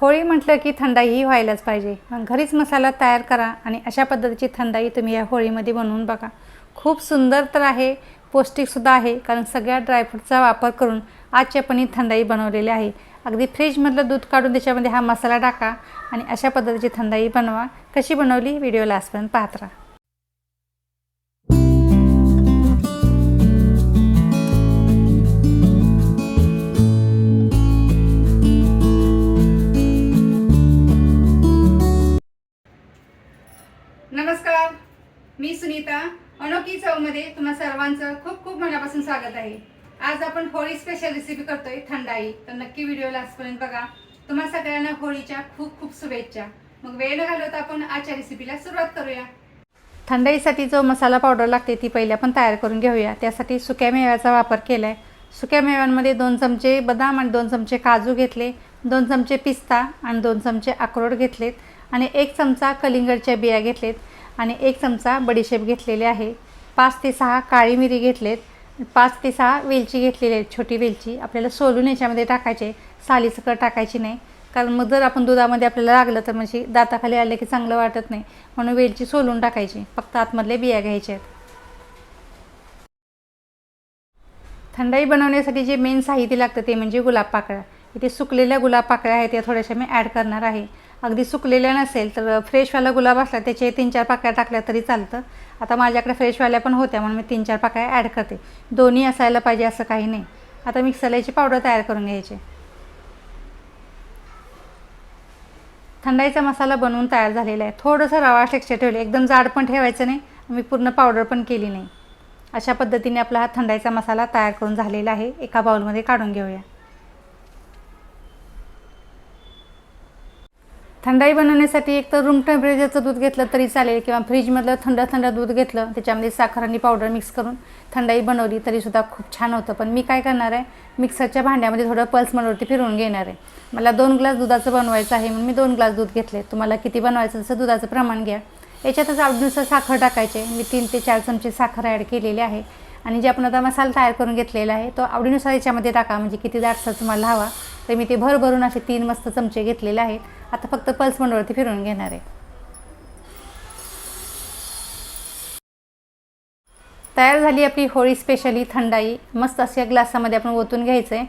होळी म्हटलं की थंडाई ही व्हायलाच पाहिजे. मग घरीच मसाला तयार करा आणि अशा पद्धतीची थंडाई तुम्ही या होळीमध्ये बनवून बघा. खूप सुंदर तर आहे पौष्टिकसुद्धा आहे कारण सगळ्या ड्रायफ्रूटचा वापर करून आजची आपण ही थंडाई बनवलेली आहे. अगदी फ्रीजमधलं दूध काढून त्याच्यामध्ये हा मसाला टाका आणि अशा पद्धतीची थंडाई बनवा. कशी बनवली? व्हिडिओ लास्टपर्यंत पाहत राहा. नमस्कार मी सुनीता. अनोखी चवमध्ये तुम्हा सर्वांचं खूप खूप मनापासून स्वागत आहे. आज आपण होळी स्पेशल रेसिपी करतोय थंडाई. तर नक्की व्हिडिओ लास्टपर्यंत बघा. तुम्हा सगळ्यांना होळीच्या खूप खूप शुभेच्छा. मग वेळ न घालवता आपण आजच्या रेसिपीला सुरुवात करूया. थंडाईसाठी जो मसाला पावडर लागते ती पहिले आपण तयार करून घेऊया. त्यासाठी सुक्या मेव्याचा वापर केला आहे सुक्या मेव्यांमध्ये दोन चमचे बदाम आणि दोन चमचे काजू घेतले दोन चमचे पिस्ता आणि दोन चमचे अक्रोड घेतलेत. आणि एक चमचा कलिंगडच्या बिया घेतलेत आणि एक चमचा बडीशेप घेतलेले आहे. पाच ते सहा काळी मिरी घेतलेत. पाच ते सहा वेलची घेतलेली आहे छोटी वेलची. आपल्याला सोलून याच्यामध्ये टाकायचे. सालीसकट टाकायची नाही. कारण मग जर आपण दुधामध्ये आपल्याला लागलं तर म्हणजे दाताखाली आलं की चांगलं वाटत नाही. म्हणून वेलची सोलून टाकायची. फक्त आतमधले बिया घ्यायच्या आहेत. थंडाई बनवण्यासाठी जे मेन साहित्य लागतं ते म्हणजे गुलाब पाकळ्या इथे सुकलेल्या गुलाब पाकळ्या आहेत त्या थोड्याशा मी ॲड करणार आहे. अगदी सुकलेल्या नसेल तर फ्रेशवाला गुलाब असला त्याचे तीन चार पाकळ्या टाकल्या तरी चालतं. आता माझ्याकडे फ्रेशवाल्या पण होत्या म्हणून मी तीन चार पाकळ्या ॲड करते. दोन्ही असायला पाहिजे असं काही नाही. आता मिक्सरला याची पावडर तयार करून घ्यायची. थंडाईचा मसाला बनवून तयार झालेला आहे. थोडंसं रवा टेक्स्चर ठेवले. एकदम जाड पण ठेवायचं नाही. मी पूर्ण पावडर पण केली नाही. अशा पद्धतीने आपला हा थंडाईचा मसाला तयार करून झालेला आहे. एका बाउलमध्ये काढून घेऊया. थंडाई बनवण्यासाठी एक तर रूम टेम्परेचरचं दूध घेतलं तरी चालेल किंवा फ्रीजमधलं थंड थंड दूध घेतलं त्याच्यामध्ये साखर आणि पावडर मिक्स करून थंडाई बनवली तरीसुद्धा खूप छान होतं. पण मी काय करणार आहे? मिक्सरच्या भांड्यामध्ये थोडं पल्स मनवरती फिरवून घेणार आहे. मला दोन ग्लास दुधाचं बनवायचं आहे म्हणून मी दोन ग्लास दूध घेतले तुम्हाला किती बनवायचं तसं दुधाचं प्रमाण घ्या. याच्यातच आवडीनुसार साखर टाकायचे. मी तीन ते चार चमचे साखर ॲड केलेली आहे. आणि जे आपण आता मसाला तयार करून घेतलेला आहे तो आवडीनुसार याच्यामध्ये टाका. म्हणजे किती दाटसा तुम्हाला हवा. तर मी ते भरभरून असे तीन मस्त चमचे घेतलेले आहेत. आता फक्त पल्स मंडळवरती फिरवून घेणार आहे. तयार झाली आपली होळी स्पेशली थंडाई. मस्त अशा ग्लासामध्ये आपण ओतून घ्यायचं आहे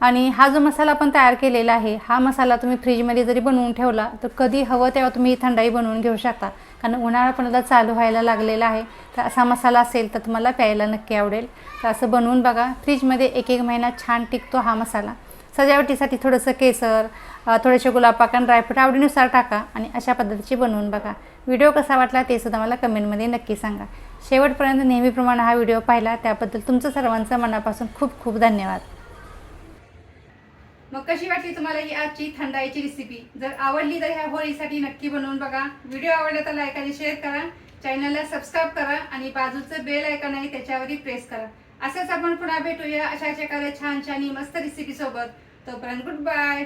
आणि हा जो मसाला आपण तयार केलेला आहे हा मसाला तुम्ही फ्रीजमध्ये जरी बनवून ठेवला तर कधी हवं तेव्हा तुम्ही ही थंडाई बनवून घेऊ शकता. कारण उन्हाळा पण आता चालू व्हायला लागलेला आहे. तर असा मसाला असेल तर तुम्हाला प्यायला नक्की आवडेल. तर असं बनवून बघा. फ्रीजमध्ये एक एक महिना छान टिकतो हा मसाला. सजावटीसाठी थोडंसं केसर थोडेसे गुलाबपाक आणि ड्रायफ्रूट आवडीनुसार टाका आणि अशा पद्धतीची बनवून बघा. व्हिडिओ कसा वाटला ते सुद्धा मला कमेंटमध्ये नक्की सांगा. शेवटपर्यंत नेहमीप्रमाणे हा व्हिडिओ पाहिला त्याबद्दल तुमचं सर्वांचं मनापासून खूप खूप धन्यवाद. मग कशी वाटली तुम्हाला ही आजची थंडाईची रेसिपी जर आवडली तर ह्या होळीसाठी नक्की बनवून बघा. व्हिडिओ आवडला तर लाईक आणि शेअर करा. चॅनलला सबस्क्राईब करा आणि बाजूचं बेल ऐकन आहे त्याच्यावरही प्रेस करा. असंच आपण पुन्हा भेटूया. अशाच एखाद्या छान छान मस्त रेसिपी सोबत. तोपर्यंत गुड बाय